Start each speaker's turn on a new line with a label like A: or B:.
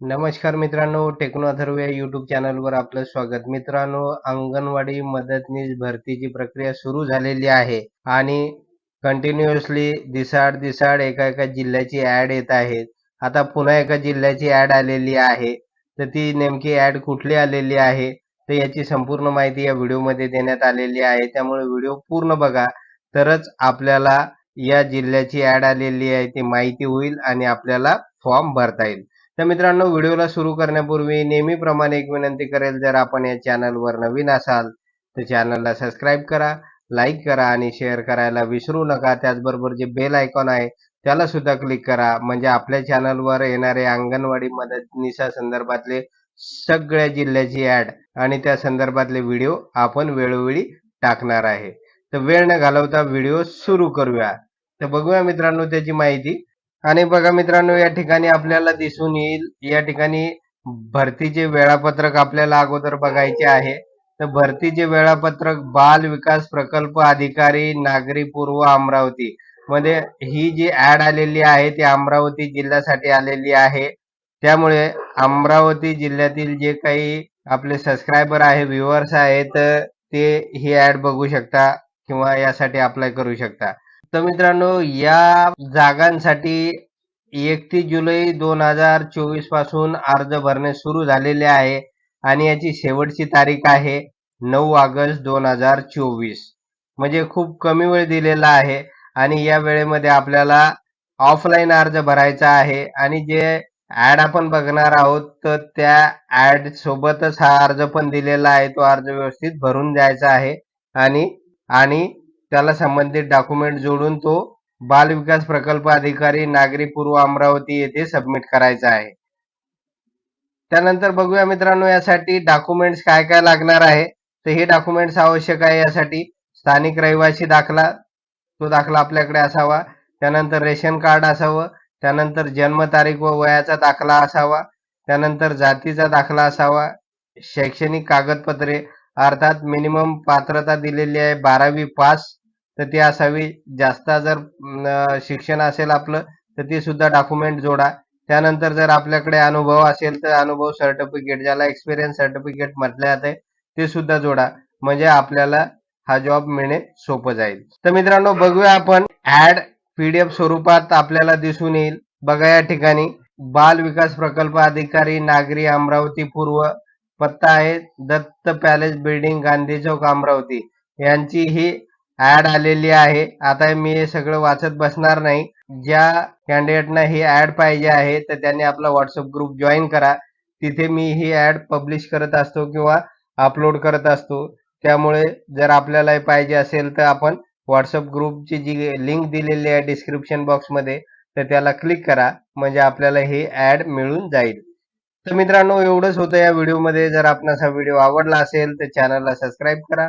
A: नमस्कार मित्रांनो टेक्नो अथर्व या युट्यूब चॅनलवर आपलं स्वागत. मित्रांनो अंगणवाडी मदतनीस भरतीची प्रक्रिया सुरू झालेली आहे आणि कंटिन्युअसली दिसाड दिसाड एका एका जिल्ह्याची ऍड येत आहेत आता पुन्हा एका जिल्ह्याची ऍड आलेली आहे. तर ती नेमकी ऍड कुठली आलेली आहे? तर याची संपूर्ण माहिती या व्हिडिओमध्ये देण्यात आलेली आहे. त्यामुळे व्हिडिओ पूर्ण बघा. तरच आपल्याला या जिल्ह्याची ऍड आलेली आहे ती माहिती होईल आणि आपल्याला फॉर्म भरता येईल. तर मित्रांनो व्हिडिओला सुरू करण्यापूर्वी नेहमीप्रमाणे एक विनंती करेल जर आपण या चॅनलवर नवीन असाल तर चॅनलला सबस्क्राईब करा लाईक करा आणि शेअर करायला विसरू नका. त्याचबरोबर जे बेल आयकॉन आहे त्याला सुद्धा क्लिक करा. म्हणजे आपल्या चॅनलवर येणारे अंगणवाडी मदतनीसा संदर्भातले सगळ्या जिल्ह्याची ऍड आणि त्या संदर्भातले व्हिडिओ आपण वेळोवेळी टाकणार आहे. तर वेळ न घालवता व्हिडिओ सुरू करूया. तर बघूया मित्रांनो त्याची माहिती आणि बघा मित्रांनो या ठिकाणी आपल्याला दिसून येईल या ठिकाणी भरतीचे वेळापत्रक आपल्याला अगोदर बघायचे आहे. तर भरतीचे वेळापत्रक बाल विकास प्रकल्प अधिकारी नागरी पूर्व अमरावती मध्ये ही जी ऍड आलेली आहे ती अमरावती जिल्ह्यासाठी आलेली आहे. त्यामुळे अमरावती जिल्ह्यातील जे काही आपले सबस्क्रायबर आहे व्ह्युअर्स आहेत ते ही ऍड बघू शकता किंवा यासाठी अप्लाय करू शकता. तर मित्रांनो या जागांसाठी एकतीस जुलै दोन हजार चोवीसपासून अर्ज भरणे सुरू झालेले आहे आणि याची शेवटची तारीख आहे नऊ ऑगस्ट दोन हजार चोवीस. म्हणजे खूप कमी वेळ दिलेला आहे आणि या वेळेमध्ये आपल्याला ऑफलाईन अर्ज भरायचा आहे आणि जे ऍड आपण बघणार आहोत तर त्या ऍड सोबतच हा अर्ज पण दिलेला आहे. तो अर्ज व्यवस्थित भरून द्यायचा आहे आणि आणि त्याला संबंधित डॉक्युमेंट जोडून तो बाल विकास प्रकल्प अधिकारी नागरी पूर्व अमरावती येथे सबमिट करायचा आहे. त्यानंतर बघूया मित्रांनो यासाठी डॉक्युमेंट्स काय काय लागणार आहे. तर हे डॉक्युमेंट्स आवश्यक आहे यासाठी स्थानिक रहिवासी दाखला तो दाखला आपल्याकडे असावा. त्यानंतर रेशन कार्ड असावं. त्यानंतर जन्मतारीख व वयाचा दाखला असावा. त्यानंतर जातीचा दाखला असावा. शैक्षणिक कागदपत्रे अर्थात मिनिमम पात्रता दिलेली आहे बारावी पास तर ती असावी. जास्त जर शिक्षण असेल आपलं तर ते सुद्धा डॉक्युमेंट जोडा. त्यानंतर जर आपल्याकडे अनुभव असेल तर अनुभव सर्टिफिकेट ज्याला एक्सपिरियन्स सर्टिफिकेट म्हटले जाते ते सुद्धा जोडा. म्हणजे आपल्याला हा जॉब मिळणे सोपं जाईल. तर मित्रांनो बघूया आपण. ऍड पीडीएफ स्वरूपात आपल्याला दिसून येईल. बघा या ठिकाणी. बाल विकास प्रकल्प अधिकारी नागरी अमरावती पूर्व पत्ता आहे. Datta palace building Gandhi Chowk Amravati. यांची ही ऍड आलेली आहे. आता मी हे सगळं वाचत बसणार नाही. ज्या कॅन्डिडेटना ही ऍड पाहिजे आहे तर त्यांनी आपला व्हॉट्सअप ग्रुप जॉईन करा. तिथे मी ही ऍड पब्लिश करत असतो किंवा अपलोड करत असतो. त्यामुळे जर आपल्याला पाहिजे असेल तर आपण व्हॉट्सअप ग्रुपची जी लिंक दिलेली आहे डिस्क्रिप्शन बॉक्समध्ये तर त्याला क्लिक करा. म्हणजे आपल्याला ही ऍड मिळून जाईल. तर मित्रांनो एवढंच होतं या व्हिडिओमध्ये जर आपणास हा व्हिडिओ आवडला असेल तर चॅनलला सबस्क्राईब करा.